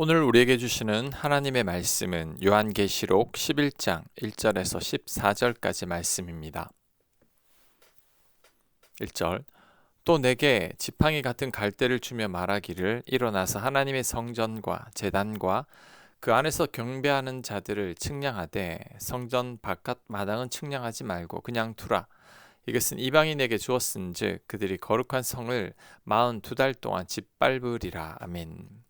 오늘 우리에게 주시는 하나님의 말씀은 요한계시록 11장 1절에서 14절까지 말씀입니다. 1절 또 내게 지팡이 같은 갈대를 주며 말하기를 일어나서 하나님의 성전과 제단과 그 안에서 경배하는 자들을 측량하되 성전 바깥 마당은 측량하지 말고 그냥 두라. 이것은 이방인에게 주었은즉 그들이 거룩한 성을 마흔 두 달 동안 짓밟으리라. 아멘.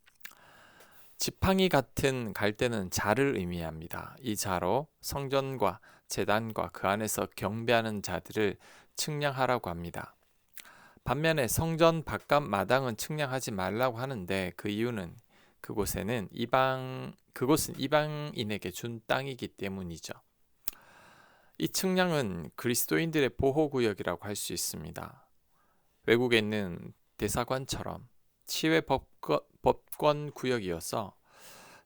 지팡이 같은 갈대는 자를 의미합니다. 이 자로 성전과 재단과 그 안에서 경배하는 자들을 측량하라고 합니다. 반면에 성전 바깥 마당은 측량하지 말라고 하는데 그 이유는 그곳에는 이방 그곳은 이방인에게 준 땅이기 때문이죠. 이 측량은 그리스도인들의 보호 구역이라고 할 수 있습니다. 외국에 있는 대사관처럼 치외 법권, 구역이어서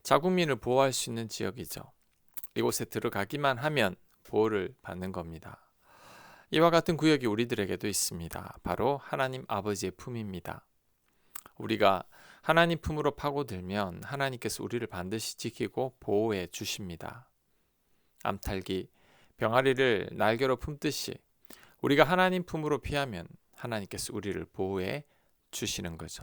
자국민을 보호할 수 있는 지역이죠. 이곳에 들어가기만 하면 보호를 받는 겁니다. 이와 같은 구역이 우리들에게도 있습니다. 바로 하나님 아버지의 품입니다. 우리가 하나님 품으로 파고들면 하나님께서 우리를 반드시 지키고 보호해 주십니다. 암탈기, 병아리를 날개로 품듯이 우리가 하나님 품으로 피하면 하나님께서 우리를 보호해 주시는 거죠.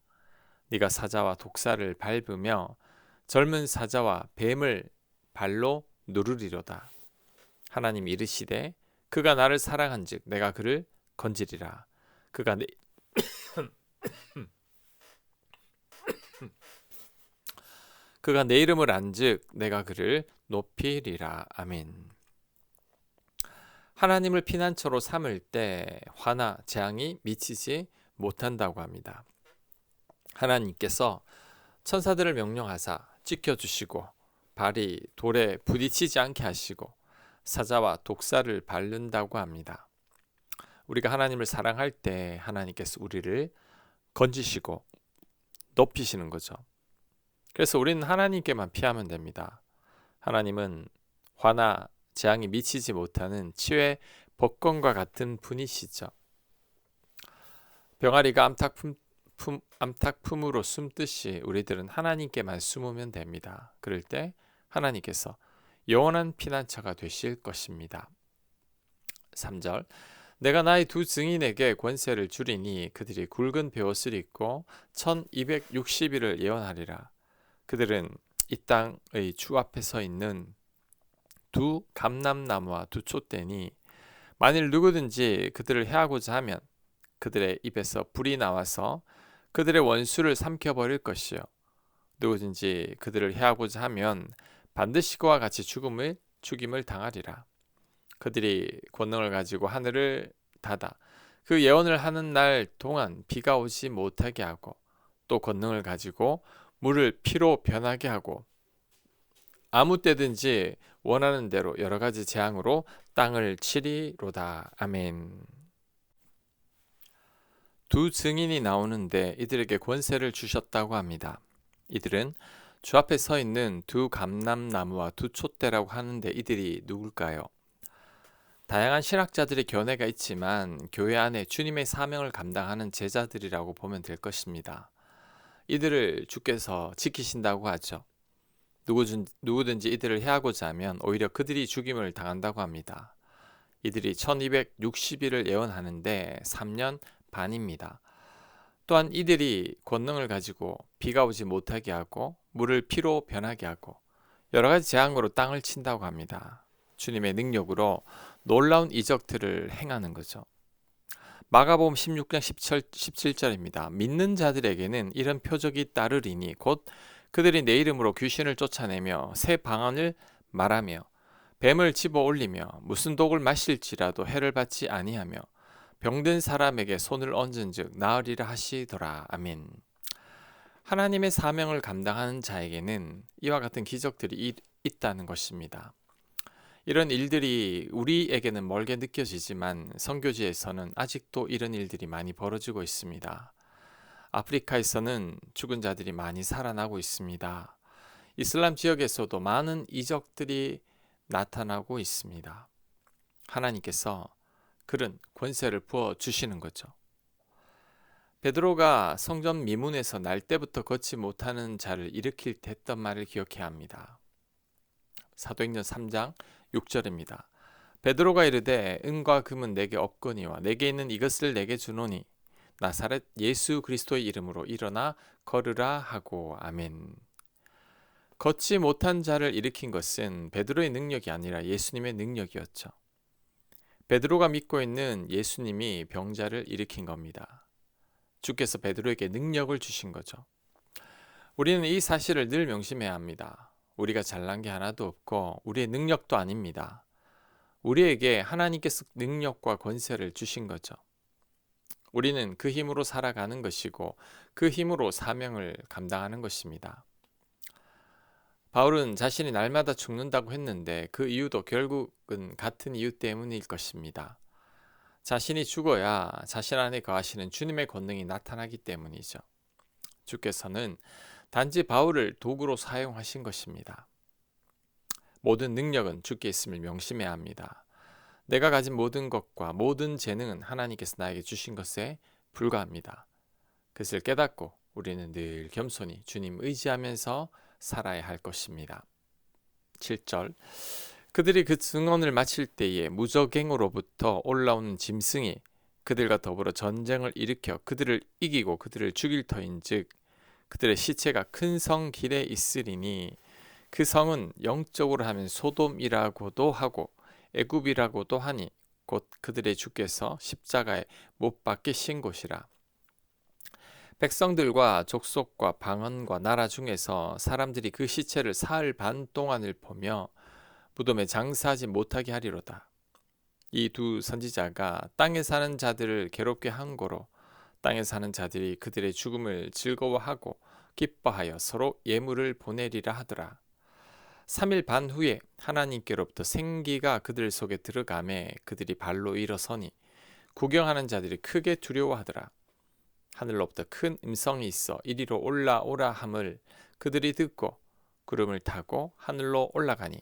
네가 사자와 독사를 밟으며 젊은 사자와 뱀을 발로 누르리로다. 하나님 이르시되 그가 나를 사랑한즉 내가 그를 건지리라. 그가 내 그가 내 이름을 안즉 내가 그를 높이리라. 아멘. 하나님을 피난처로 삼을 때 화나 재앙이 미치지 못한다고 합니다. 하나님께서 천사들을 명령하사 지켜주시고 발이 돌에 부딪히지 않게 하시고 사자와 독사를 밟는다고 합니다. 우리가 하나님을 사랑할 때 하나님께서 우리를 건지시고 높이시는 거죠. 그래서 우리는 하나님께만 피하면 됩니다. 하나님은 화나 재앙이 미치지 못하는 치외 복권과 같은 분이시죠. 병아리가 암탉 품, 품, 암탉품으로 숨듯이 우리들은 하나님께만 숨으면 됩니다. 그럴 때 하나님께서 영원한 피난처가 되실 것입니다. 3절 내가 나의 두 증인에게 권세를 주리니 그들이 굵은 베옷을 입고 1260일을 예언하리라. 그들은 이 땅의 주 앞에 서 있는 두 감람나무와 두 촛대니 만일 누구든지 그들을 해하고자 하면 그들의 입에서 불이 나와서 그들의 원수를 삼켜버릴 것이요. 누구든지 그들을 해하고자 하면 반드시 그와 같이 죽음을 죽임을 당하리라. 그들이 권능을 가지고 하늘을 닫아 그 예언을 하는 날 동안 비가 오지 못하게 하고 또 권능을 가지고 물을 피로 변하게 하고 아무 때든지 원하는 대로 여러 가지 재앙으로 땅을 치리로다. 아멘. 두 증인이 나오는데 이들에게 권세를 주셨다고 합니다. 이들은 주 앞에 서 있는 두 감람나무와 두 촛대라고 하는데 이들이 누굴까요? 다양한 신학자들의 견해가 있지만 교회 안에 주님의 사명을 감당하는 제자들이라고 보면 될 것입니다. 이들을 주께서 지키신다고 하죠. 누구든지 이들을 해하고자 하면 오히려 그들이 죽임을 당한다고 합니다. 이들이 1260일을 예언하는데 3년 반입니다. 또한 이들이 권능을 가지고 비가 오지 못하게 하고 물을 피로 변하게 하고 여러 가지 재앙으로 땅을 친다고 합니다. 주님의 능력으로 놀라운 이적들을 행하는 거죠. 마가복음 16장 17, 17절입니다. 믿는 자들에게는 이런 표적이 따르리니 곧 그들이 내 이름으로 귀신을 쫓아내며 새 방언을 말하며 뱀을 집어 올리며 무슨 독을 마실지라도 해를 받지 아니하며 병든 사람에게 손을 얹은즉 나으리라 하시더라. 아멘. 하나님의 사명을 감당하는 자에게는 이와 같은 기적들이 있다는 것입니다. 이런 일들이 우리에게는 멀게 느껴지지만 선교지에서는 아직도 이런 일들이 많이 벌어지고 있습니다. 아프리카에서는 죽은 자들이 많이 살아나고 있습니다. 이슬람 지역에서도 많은 이적들이 나타나고 있습니다. 하나님께서 그런 권세를 부어 주시는 거죠. 베드로가 성전 미문에서 날 때부터 걷지 못하는 자를 일으킬 때 했던 말을 기억해야 합니다. 사도행전 3장 6절입니다. 베드로가 이르되 은과 금은 내게 없거니와 내게 있는 이것을 내게 주노니 나사렛 예수 그리스도의 이름으로 일어나 걸으라 하고 아멘. 걷지 못한 자를 일으킨 것은 베드로의 능력이 아니라 예수님의 능력이었죠. 베드로가 믿고 있는 예수님이 병자를 일으킨 겁니다. 주께서 베드로에게 능력을 주신 거죠. 우리는 이 사실을 늘 명심해야 합니다. 우리가 잘난 게 하나도 없고 우리의 능력도 아닙니다. 우리에게 하나님께서 능력과 권세를 주신 거죠. 우리는 그 힘으로 살아가는 것이고 그 힘으로 사명을 감당하는 것입니다. 바울은 자신이 날마다 죽는다고 했는데 그 이유도 결국은 같은 이유 때문일 것입니다. 자신이 죽어야 자신 안에 거하시는 주님의 권능이 나타나기 때문이죠. 주께서는 단지 바울을 도구로 사용하신 것입니다. 모든 능력은 주께 있음을 명심해야 합니다. 내가 가진 모든 것과 모든 재능은 하나님께서 나에게 주신 것에 불과합니다. 그것을 깨닫고 우리는 늘 겸손히 주님 의지하면서 살아야 할 것입니다. 7절 그들이 그 증언을 마칠 때에 무적행으로부터 올라오는 짐승이 그들과 더불어 전쟁을 일으켜 그들을 이기고 그들을 죽일 터인즉 그들의 시체가 큰 성 길에 있으리니 그 성은 영적으로 하면 소돔이라고도 하고 애굽이라고도 하니 곧 그들의 주께서 십자가에 못 박히신 곳이라 백성들과 족속과 방언과 나라 중에서 사람들이 그 시체를 사흘 반 동안을 보며 무덤에 장사하지 못하게 하리로다. 이 두 선지자가 땅에 사는 자들을 괴롭게 한 거로 땅에 사는 자들이 그들의 죽음을 즐거워하고 기뻐하여 서로 예물을 보내리라 하더라. 3일 반 후에 하나님께로부터 생기가 그들 속에 들어가매 그들이 발로 일어서니 구경하는 자들이 크게 두려워하더라. 하늘로부터 큰 음성이 있어 이리로 올라오라 함을 그들이 듣고 구름을 타고 하늘로 올라가니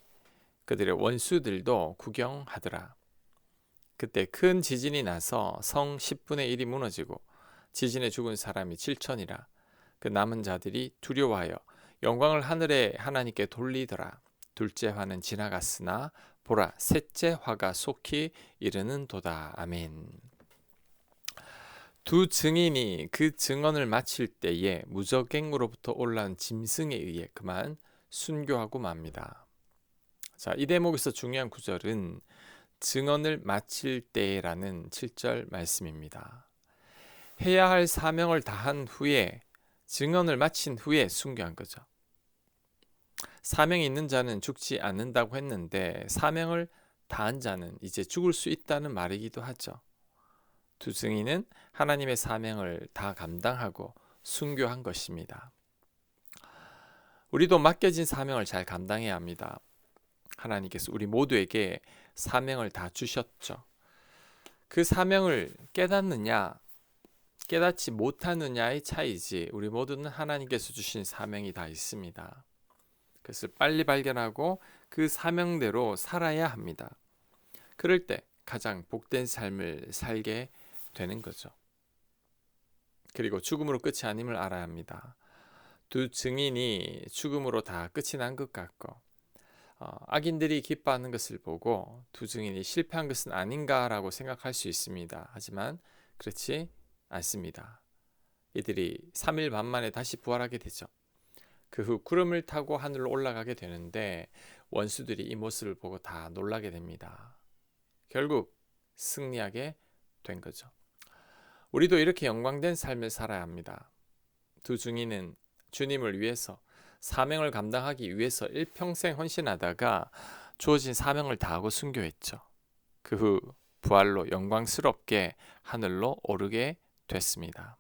그들의 원수들도 구경하더라. 그때 큰 지진이 나서 성 10분의 1이 무너지고 지진에 죽은 사람이 7천이라 그 남은 자들이 두려워하여 영광을 하늘에 하나님께 돌리더라. 둘째 화는 지나갔으나 보라 셋째 화가 속히 이르는도다. 아멘. 두 증인이 그 증언을 마칠 때에 무적행으로부터 올라온 짐승에 의해 그만 순교하고 맙니다. 자, 이 대목에서 중요한 구절은 증언을 마칠 때라는 7절 말씀입니다. 해야 할 사명을 다한 후에 증언을 마친 후에 순교한 거죠. 사명이 있는 자는 죽지 않는다고 했는데 사명을 다한 자는 이제 죽을 수 있다는 말이기도 하죠. 두 증인은 하나님의 사명을 다 감당하고 순교한 것입니다. 우리도 맡겨진 사명을 잘 감당해야 합니다. 하나님께서 우리 모두에게 사명을 다 주셨죠. 그 사명을 깨닫느냐, 깨닫지 못하느냐의 차이지, 우리 모두는 하나님께서 주신 사명이 다 있습니다. 그것을 빨리 발견하고 그 사명대로 살아야 합니다. 그럴 때 가장 복된 삶을 살게 되는 거죠. 그리고 죽음으로 끝이 아님을 알아야 합니다. 두 증인이 죽음으로 다 끝이 난 것 같고 어, 악인들이 기뻐하는 것을 보고 두 증인이 실패한 것은 아닌가라고 생각할 수 있습니다. 하지만 그렇지 않습니다. 이들이 3일 반 만에 다시 부활하게 되죠. 그 후 구름을 타고 하늘로 올라가게 되는데 원수들이 이 모습을 보고 다 놀라게 됩니다. 결국 승리하게 된 거죠. 우리도 이렇게 영광된 삶을 살아야 합니다. 두 증인은 주님을 위해서 사명을 감당하기 위해서 일평생 헌신하다가 주어진 사명을 다하고 순교했죠. 그 후 부활로 영광스럽게 하늘로 오르게 됐습니다.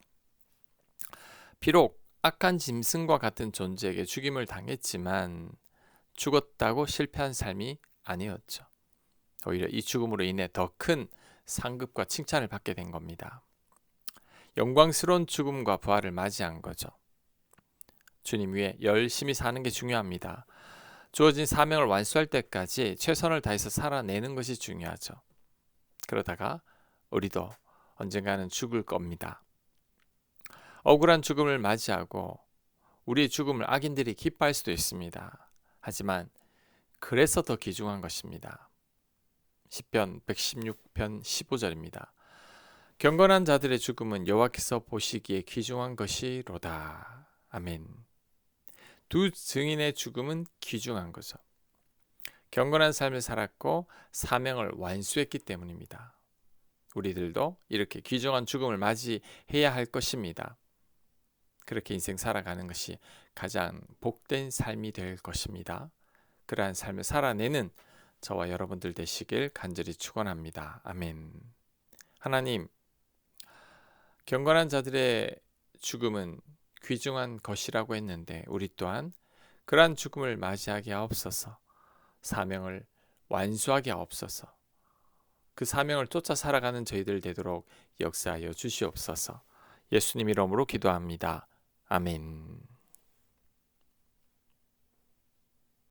비록 악한 짐승과 같은 존재에게 죽임을 당했지만 죽었다고 실패한 삶이 아니었죠. 오히려 이 죽음으로 인해 더 큰 상급과 칭찬을 받게 된 겁니다. 영광스러운 죽음과 부활을 맞이한 거죠. 주님 위해 열심히 사는 게 중요합니다. 주어진 사명을 완수할 때까지 최선을 다해서 살아내는 것이 중요하죠. 그러다가 우리도 언젠가는 죽을 겁니다. 억울한 죽음을 맞이하고 우리의 죽음을 악인들이 기뻐할 수도 있습니다. 하지만 그래서 더 귀중한 것입니다. 10편 116편 15절입니다. 경건한 자들의 죽음은 여호와께서 보시기에 귀중한 것이로다. 아멘. 두 증인의 죽음은 귀중한 거죠. 경건한 삶을 살았고 사명을 완수했기 때문입니다. 우리들도 이렇게 귀중한 죽음을 맞이해야 할 것입니다. 그렇게 인생 살아가는 것이 가장 복된 삶이 될 것입니다. 그러한 삶을 살아내는 저와 여러분들 되시길 간절히 축원합니다. 아멘. 하나님, 경건한 자들의 죽음은 귀중한 것이라고 했는데 우리 또한 그러한 죽음을 맞이하게 하옵소서. 사명을 완수하게 하옵소서. 그 사명을 쫓아 살아가는 저희들 되도록 역사하여 주시옵소서. 예수님 이름으로 기도합니다. 아멘.